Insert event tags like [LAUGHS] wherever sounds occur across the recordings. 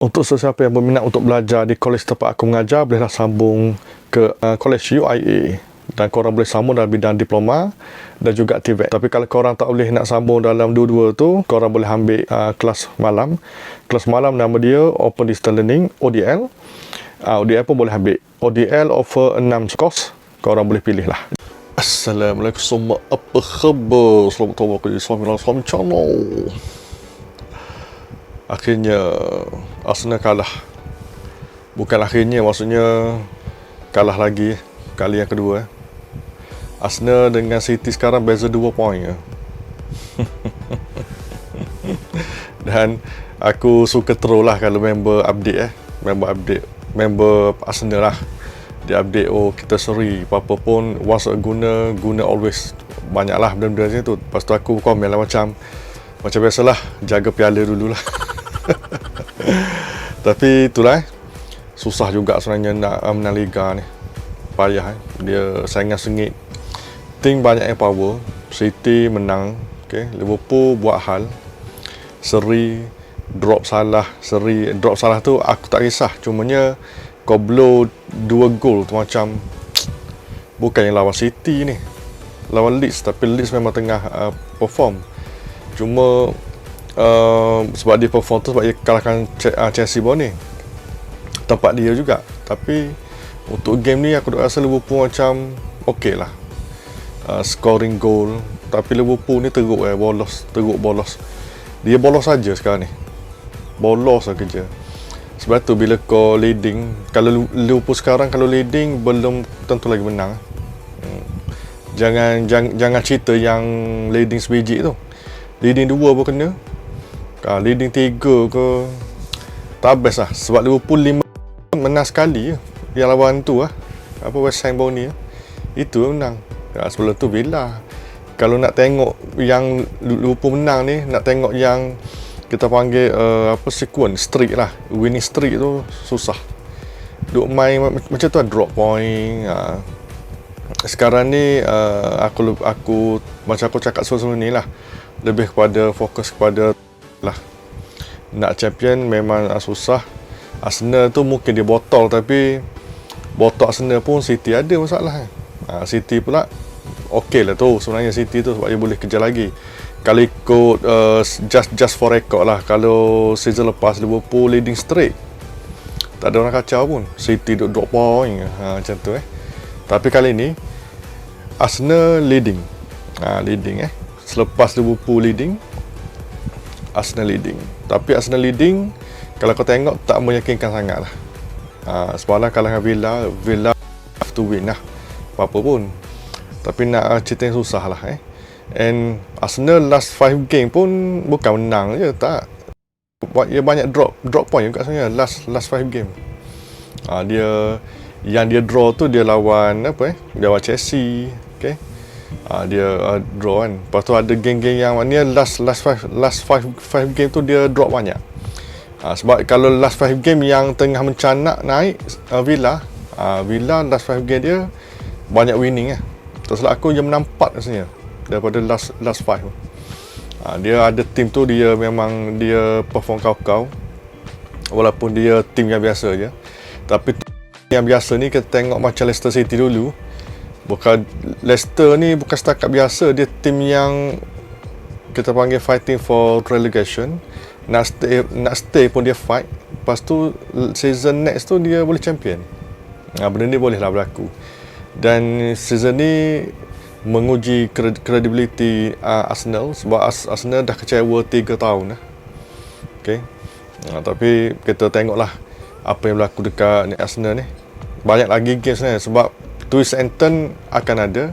Untuk sesiapa yang berminat untuk belajar di kolej tempat aku mengajar, bolehlah sambung ke uh, kolej UIA dan korang boleh sambung dalam bidang diploma dan juga TVET. Tapi kalau korang tak boleh nak sambung dalam dua-dua tu, korang boleh ambil uh, kelas malam. Kelas malam nama dia Open Distance Learning, ODL. Uh, ODL pun boleh ambil. ODL offer 6 course. Korang boleh pilih lah. Assalamualaikum semua apa khabar Selamat datang ke Suami Suami Channel Akhirnya Arsenal kalah. Bukan akhirnya maksudnya Kalah lagi Kali yang kedua eh. Arsenal dengan City sekarang beza 2 poin ya. Dan Aku suka troll lah kalau member update eh. Member update Member Arsenal lah. Dia update oh kita seri Apa-apa pun Once guna Guna always. Banyaklah benda-benda macam tu. Lepas tu aku komen lah macam Macam biasalah Jaga piala dulu lah [LAUGHS] [LAUGHS] Tapi itulah eh. Susah juga sebenarnya nak uh, menang Liga ni. Payah eh. Dia saingan sengit. Tim banyak yang power. City menang. Okay. Liverpool buat hal. Seri. Drop salah. Seri. Drop salah tu aku tak kisah. Cumanya kau blow dua gol tu macam [TSK] bukan yang lawan City ni. Lawan Leeds. Tapi Leeds memang tengah uh, perform. Cuma uh, sebab dia perform tu sebab dia kalahkan uh, Chelsea baru ni. Tempat dia juga. Tapi untuk game ni aku rasa Liverpool macam okey lah. Uh, scoring goal. Tapi Liverpool ni teruk eh bolos. Teruk bolos. Dia bolos saja sekarang ni. Bolos lah kerja. Sebab tu bila kau leading kalau Liverpool sekarang kalau leading belum tentu lagi menang. Hmm. jangan jangan, jangan cerita yang leading sebiji tu. Leading dua pun kena Ha, leading 3 ke? Tak best lah sebab Liverpool 5 menang sekali je. Yang lawan tu lah apa West Ham baru ni itu menang. Ha, sebelum tu Villa. Kalau nak tengok yang Liverpool menang ni nak tengok yang kita panggil uh, apa sequence streak lah. Winning streak tu susah. Duk main macam tu lah drop point ha. sekarang ni uh, aku aku macam aku cakap sebelum ni lah lebih kepada fokus kepada lah. Nak champion memang susah. Arsenal tu mungkin dia botol tapi botol Arsenal pun City ada masalah ha, City pula okey lah tu. Sebenarnya City tu sebab dia boleh kejar lagi. Kalau ikut uh, just just for record lah kalau season lepas Liverpool leading straight tak ada orang kacau pun. City duk drop point ha, macam tu eh. Tapi kali ni Arsenal leading. Ha, leading eh. Selepas Liverpool leading Arsenal leading. Tapi Arsenal leading kalau kau tengok tak meyakinkan sangat lah. Ha, semalam kalah dengan Villa Villa have to win lah. Apa-apa pun. Tapi nak uh, cerita yang susah lah eh. And Arsenal last 5 game pun bukan menang je tak. Dia banyak drop drop point juga sebenarnya last last 5 game. Ha, dia yang dia draw tu dia lawan apa eh? Dia lawan Chelsea okay uh, dia uh, draw kan. Lepas tu ada game-game yang mana last last five last five five game tu dia drop banyak. Uh, sebab kalau last five game yang tengah mencanak naik uh, Villa uh, Villa last five game dia banyak winning eh. Terus aku yang menampak rasanya daripada last last five. Uh, dia ada team tu dia memang dia perform kau-kau. Walaupun dia team yang biasa je. Tapi yang biasa ni kita tengok macam Leicester City dulu bukan Leicester ni bukan setakat biasa. Dia tim yang kita panggil fighting for relegation. Nak stay nak stay pun dia fight. Lepas tu season next tu dia boleh champion. Ha, benda ni boleh lah berlaku. Dan season ni menguji credibility uh, Arsenal. Sebab Arsenal dah kecewa 3 tahun lah. okay. Ha, tapi kita tengoklah apa yang berlaku dekat Arsenal ni. Banyak lagi games ni sebab twist and turn akan ada.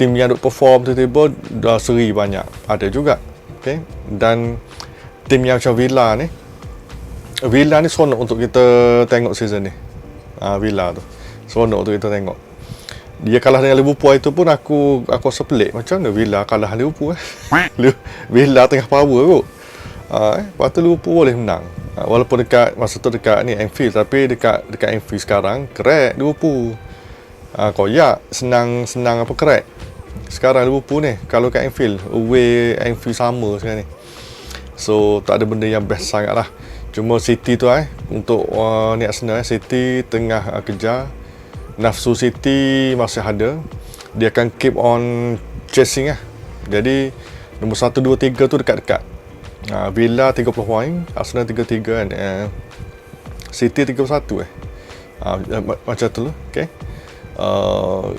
Tim yang duk perform tiba-tiba dah seri banyak. Ada juga. Okay? dan tim yang macam Villa ni Villa ni seronok untuk kita tengok season ni. Ha, Villa tu. Seronok untuk kita tengok. Dia kalah dengan Liverpool itu pun aku aku rasa pelik. Macam mana Villa kalah Liverpool eh? [LAUGHS] Villa tengah power kot. Ha, eh? lepas tu Liverpool boleh menang. Ha, walaupun dekat masa tu dekat ni Anfield tapi dekat dekat Anfield sekarang keren Liverpool ha, koyak senang senang apa crack sekarang Liverpool ni kalau kat Anfield away Anfield sama sekarang ni so tak ada benda yang best sangat lah Cuma City tu eh untuk uh, ni Arsenal eh City tengah uh, kejar nafsu City masih ada. Dia akan keep on chasing lah. Jadi nombor 1 2 3 tu dekat-dekat. Uh, Villa 30 poin, Arsenal 33 kan. Uh, City 31 eh. Uh, macam tu lah. Okay. Uh,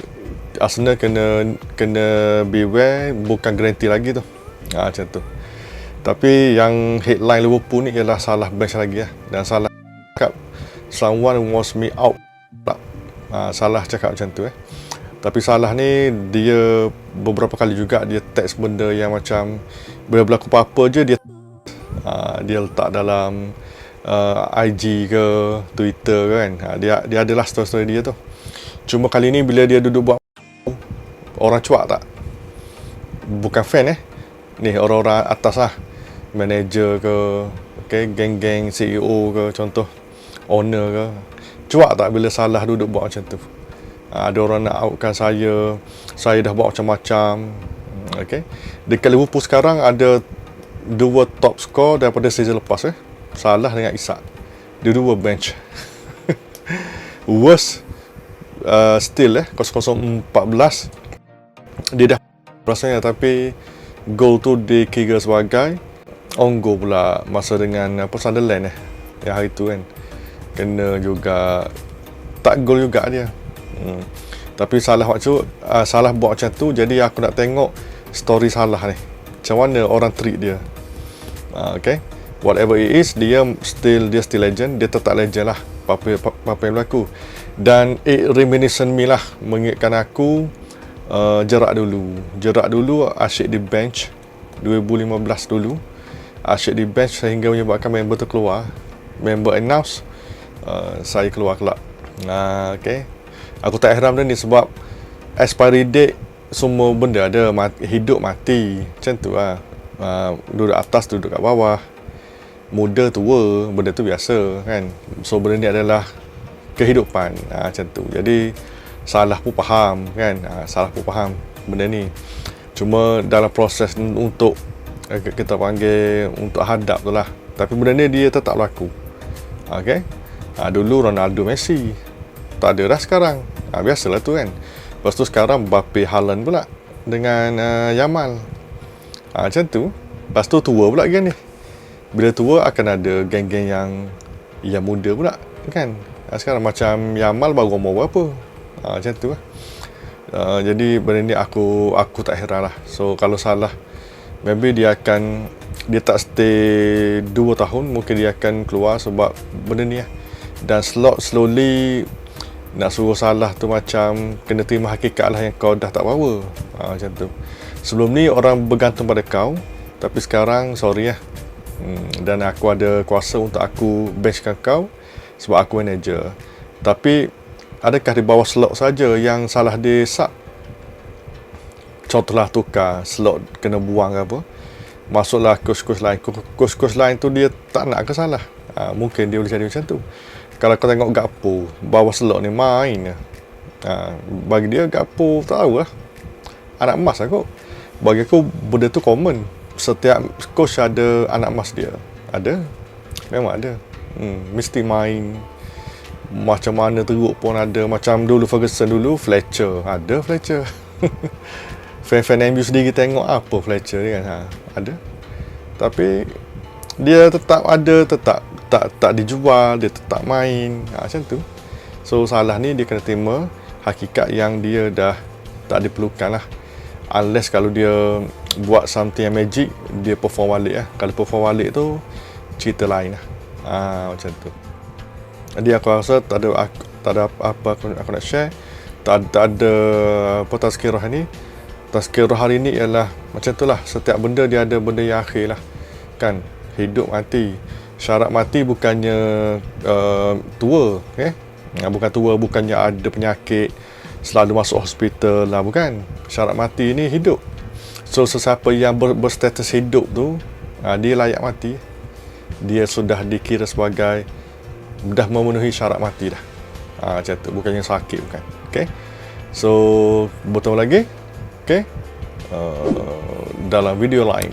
Arsenal kena kena beware bukan guarantee lagi tu. Ha, macam tu. Tapi yang headline Liverpool ni ialah salah bench lagi lah. Dan salah cakap someone wants me out. Ha, salah cakap macam tu eh. Tapi salah ni dia beberapa kali juga dia text benda yang macam bila berlaku apa-apa je dia ha, dia letak dalam uh, IG ke Twitter ke kan. Ha, dia dia adalah story-story dia tu. Cuma kali ni bila dia duduk buat orang cuak tak? Bukan fan eh. Ni orang-orang atas lah manager ke okay, geng-geng CEO ke contoh owner ke cuak tak bila salah duduk buat macam tu ha, ada orang nak outkan saya saya dah buat macam-macam okay. dekat Liverpool sekarang ada dua top score daripada season lepas eh. salah dengan Isak dua-dua bench [LAUGHS] worst uh, still eh 0014 dia dah rasanya tapi goal tu dikira sebagai on go pula masa dengan apa Sunderland eh yang hari tu kan. Kena juga tak gol juga dia. Hmm. tapi salah waktu uh, salah buat macam tu jadi aku nak tengok story salah ni. Macam mana orang treat dia. Uh, okay. Whatever it is dia still dia still legend dia tetap legend lah. Apa, apa, apa yang berlaku dan it reminiscent me lah mengingatkan aku uh, jerak dulu. Jerak dulu asyik di bench 2015 dulu. Asyik di bench sehingga menyebabkan member tu keluar. Member announce uh, saya keluar kelak. Uh, okay. aku tak heran benda ni sebab expiry date semua benda ada mati, hidup mati. Macam tu lah. Uh, duduk atas duduk kat bawah. Muda tua benda tu biasa kan? So benda ni adalah kehidupan. Uh, macam tu. Jadi salah pun faham kan? Uh, salah pun faham benda ni. Cuma dalam proses untuk kita panggil untuk hadap tu lah. Tapi benda ni dia tetap berlaku ok ha, dulu Ronaldo Messi. Tak ada dah sekarang. Ha, biasalah tu kan? Lepas tu sekarang Mbappe Haaland pula dengan uh, Yamal. Ha, macam tu. Lepas tu tua pula kan ni. Bila tua akan ada geng-geng yang yang muda pula kan ha, sekarang macam Yamal baru umur berapa ha, macam tu lah. Uh, jadi benda ni aku aku tak heran lah. So kalau salah maybe dia akan dia tak stay 2 tahun mungkin dia akan keluar sebab benda ni lah. Dan slot slowly nak suruh salah tu macam kena terima hakikat lah yang kau dah tak power ha, macam tu. Sebelum ni orang bergantung pada kau tapi sekarang sorry lah. Hmm, dan aku ada kuasa untuk aku benchkan kau sebab aku manager. Tapi adakah di bawah slot saja yang salah di sub contohlah tukar slot kena buang ke apa? Masuklah kos-kos lain. Kos-kos lain tu dia tak nak ke salah? Ha, mungkin dia boleh jadi macam tu. Kalau kau tengok Gapo bawah slot ni main ha, bagi dia Gapo tak tahu lah. Anak emas lah kot. Bagi aku benda tu common. Setiap coach ada anak emas dia. Ada? Memang ada hmm, mesti main. Macam mana teruk pun ada. Macam dulu Ferguson dulu Fletcher. Ada Fletcher? [LAUGHS] Fan-fan MU sendiri tengok apa Fletcher kan? Ha, ada. Tapi dia tetap ada tetap tak tak dijual dia tetap main. Ha, macam tu. So salah ni dia kena terima hakikat yang dia dah tak diperlukan lah. Unless kalau dia buat something yang magic dia perform balik lah. Kalau perform balik tu cerita lain lah ha, macam tu. Jadi aku rasa tak ada aku, tak ada apa-apa aku, aku nak share. Tak, tak ada apa tazkirah ni. Tazkirah hari ni ialah macam itulah setiap benda dia ada benda yang akhir lah. Kan? Hidup mati. Syarat mati bukannya uh, tua? Ya, bukan tua bukannya ada penyakit selalu masuk hospital lah bukan. Syarat mati ni hidup. So sesiapa yang ber, berstatus hidup tu uh, dia layak mati dia sudah dikira sebagai dah memenuhi syarat mati dah. Uh, macam tu. Bukannya sakit bukan. Okay? so bertemu lagi. Okay? uh, dalam video lain